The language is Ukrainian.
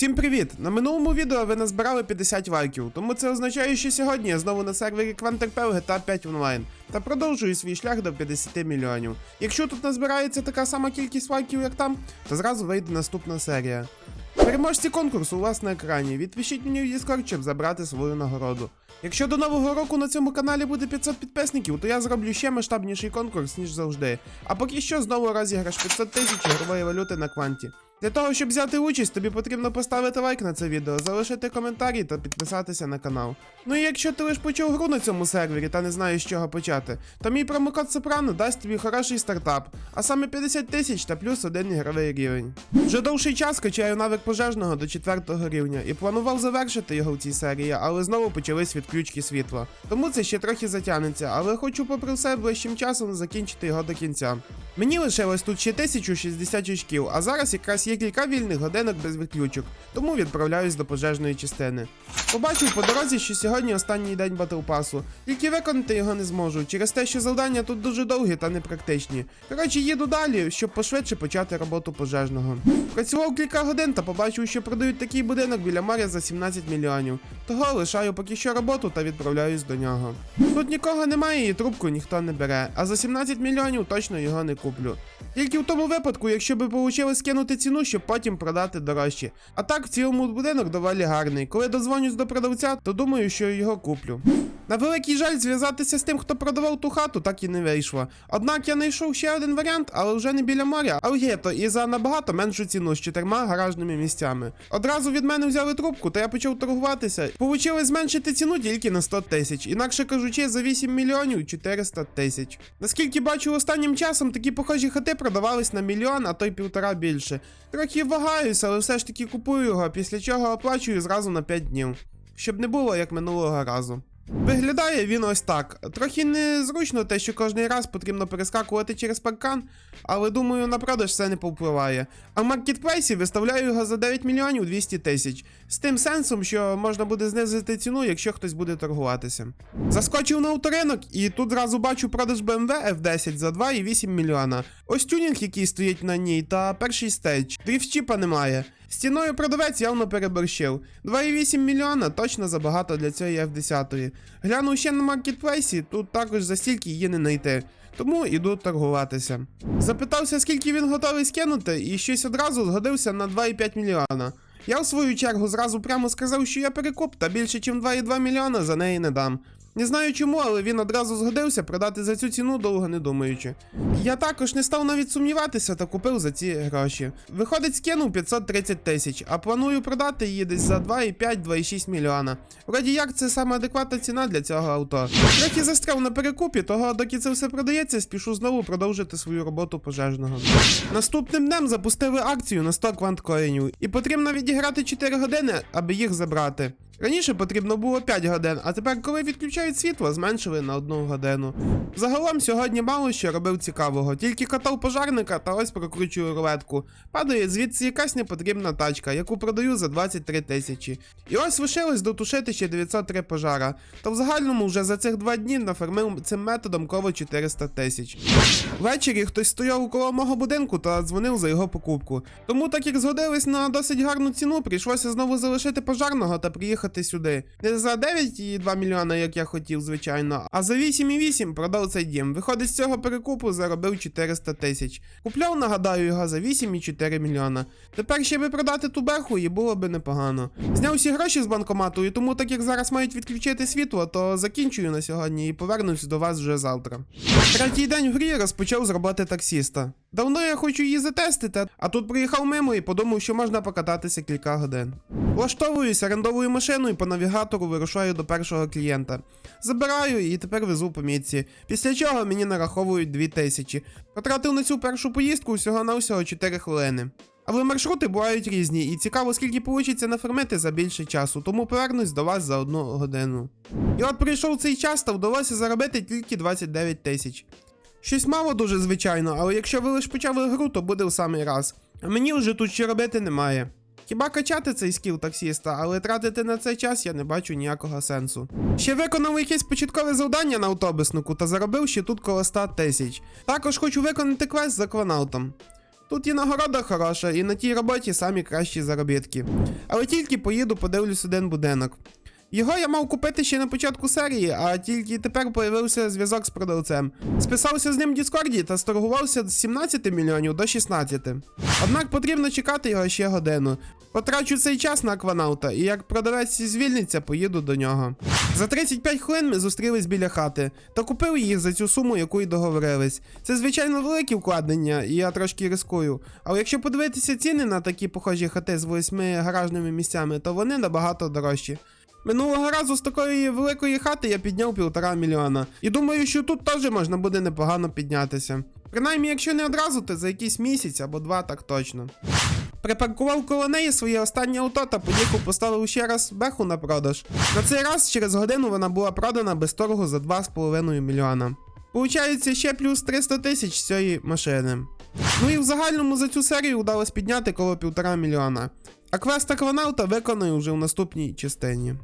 Всім привіт! На минулому відео ви назбирали 50 лайків, тому це означає, що сьогодні я знову на сервері QuantRP в GTA 5 онлайн та продовжую свій шлях до 50 мільйонів. Якщо тут назбирається така сама кількість лайків, як там, то зразу вийде наступна серія. Переможці конкурсу у вас на екрані. Відпишіть мені в Discord, щоб забрати свою нагороду. Якщо до нового року на цьому каналі буде 500 підписників, то я зроблю ще масштабніший конкурс, ніж завжди. А поки що знову розіграш 500 тисяч ігрової валюти на кванті. Для того, щоб взяти участь, тобі потрібно поставити лайк на це відео, залишити коментарі та підписатися на канал. Ну і якщо ти лише почув гру на цьому сервері та не знаєш з чого почати, то мій промокод Сопрано дасть тобі хороший стартап, а саме 50 тисяч та плюс один ігровий рівень. Вже довший час качаю навик пожежного до 4 рівня і планував завершити його в цій серії, але знову почались відключки світла. Тому це ще трохи затягнеться, але хочу попри все ближчим часом закінчити його до кінця. Мені лишилось тут ще 1060 очків, а зараз якраз є кілька вільних годинок без відключок, тому відправляюсь до пожежної частини. Побачив по дорозі, що сьогодні останній день батлпасу, тільки виконати його не зможу, через те, що завдання тут дуже довгі та непрактичні. Коротше, їду далі, щоб пошвидше почати роботу пожежного. Працював кілька годин та побачив, що продають такий будинок біля моря за 17 мільйонів. Того лишаю поки що роботу та відправляюсь до нього. Тут нікого немає і трубку ніхто не бере, а за 17 мільйонів точно його не куплю. Тільки в тому випадку, якщо би вийшло скинути ціну, щоб потім продати дорожче. А так в цілому будинок доволі гарний. Коли дозвонюсь до продавця, то думаю, що його куплю. На великий жаль, зв'язатися з тим, хто продавав ту хату, так і не вийшло. Однак я знайшов ще один варіант, але вже не біля моря, а в гетто і за набагато меншу ціну з чотирма гаражними місцями. Одразу від мене взяли трубку, та я почав торгуватися. Получилось зменшити ціну тільки на 100 тисяч, інакше кажучи, за 8 мільйонів 400 тисяч. Наскільки бачу, останнім часом такі похожі хати продавались на мільйон, а то й півтора більше. Трохи вагаюся, але все ж таки купую його, після чого оплачую зразу на 5 днів. Щоб не було як минулого разу. Виглядає він ось так. Трохи незручно те, що кожний раз потрібно перескакувати через паркан, але думаю, на продаж це не повпливає. А в маркетплейсі виставляю його за 9 мільйонів 200 тисяч. З тим сенсом, що можна буде знизити ціну, якщо хтось буде торгуватися. Заскочив на авторинок і тут зразу бачу продаж BMW F10 за 2,8 мільйона. Ось тюнінг, який стоїть на ній, та перший стейдж. Дріфтчіпа немає. Стіною продавець явно переборщив. 2,8 мільйона точно забагато для цієї F10. Глянув ще на маркетплейсі, тут також за стільки її не знайти. Тому іду торгуватися. Запитався, скільки він готовий скинути, і щось одразу згодився на 2,5 мільйона. Я в свою чергу зразу прямо сказав, що я перекуп, та більше, ніж 2,2 мільйона за неї не дам. Не знаю чому, але він одразу згодився продати за цю ціну, довго не думаючи. Я також не став навіть сумніватися та купив за ці гроші. Виходить, скинув 530 тисяч, а планую продати її десь за 2,5-2,6 мільйона. Вроді як це саме адекватна ціна для цього авто. Трохи застряв на перекупі, того доки це все продається, спішу знову продовжити свою роботу пожежного. Наступним днем запустили акцію на 100 кванткоїнів, і потрібно відіграти 4 години, аби їх забрати. Раніше потрібно було 5 годин, а тепер, коли відключають світло, зменшили на 1 годину. Загалом сьогодні мало що робив цікавого, тільки катав пожарника та ось прокручую рулетку. Падає звідси якась непотрібна тачка, яку продаю за 23 тисячі. І ось лишилось дотушити ще 903 пожара. Та в загальному вже за цих два дні нафармив цим методом коло 400 тисяч. Ввечері хтось стояв коло мого будинку та дзвонив за його покупку. Тому, так як згодились на досить гарну ціну, прийшлося знову залишити пожарного та приїхати сюди. Не за 9,2 мільйона, як я хотів, звичайно, а за 8,8 продав цей дім. Виходить, з цього перекупу заробив 400 тисяч. Купляв, нагадаю, його за 8,4 мільйона. Тепер ще би продати ту беху і було би непогано. Зняв всі гроші з банкомату, і тому, так як зараз мають відключити світло, то закінчую на сьогодні і повернусь до вас вже завтра. Третій день в грі розпочав з роботи таксіста. Давно я хочу її затестити, а тут приїхав мимо і подумав, що можна покататися кілька годин. Влаштовуюсь, орендовую машину і по навігатору вирушаю до першого клієнта. Забираю і тепер везу по мітці. Після чого мені нараховують 2000. Потратив на цю першу поїздку всього на всього 4 хвилини. Але маршрути бувають різні, і цікаво, скільки вийде нафармити за більше часу, тому повернусь до вас за одну годину. І от прийшов цей час, та вдалося заробити тільки 29 тисяч. Щось мало дуже звичайно, але якщо ви лише почали гру, то буде в самий раз. А мені вже тут ще робити немає. Хіба качати цей скіл таксіста, але тратити на цей час я не бачу ніякого сенсу. Ще виконав якесь початкове завдання на автобуснику та заробив ще тут коло 100 тисяч. Також хочу виконати квест за кванаутом. Тут і нагорода хороша, і на тій роботі самі кращі заробітки. Але тільки поїду, подивлюсь один будинок. Його я мав купити ще на початку серії, а тільки тепер появився зв'язок з продавцем. Списався з ним в Діскорді та сторгувався з 17 мільйонів до 16. Однак потрібно чекати його ще годину. Потрачу цей час на акванаута, і як продавець звільниться, поїду до нього. За 35 хвилин ми зустрілись біля хати та купив їх за цю суму, яку й договорились. Це звичайно великі вкладення, і я трошки рискую. Але якщо подивитися ціни на такі похожі хати з восьми гаражними місцями, то вони набагато дорожчі. Минулого разу з такої великої хати я підняв півтора мільйона. І думаю, що тут теж можна буде непогано піднятися. Принаймні, якщо не одразу, то за якийсь місяць або два так точно. Припаркував коло неї своє останнє авто та поїхав поставив ще раз беху на продаж. На цей раз через годину вона була продана без торгу за 2,5 мільйона. Получається ще плюс 300 тисяч цієї машини. Ну і в загальному за цю серію вдалося підняти коло півтора мільйона. А квест Акванаута виконаю вже в наступній частині.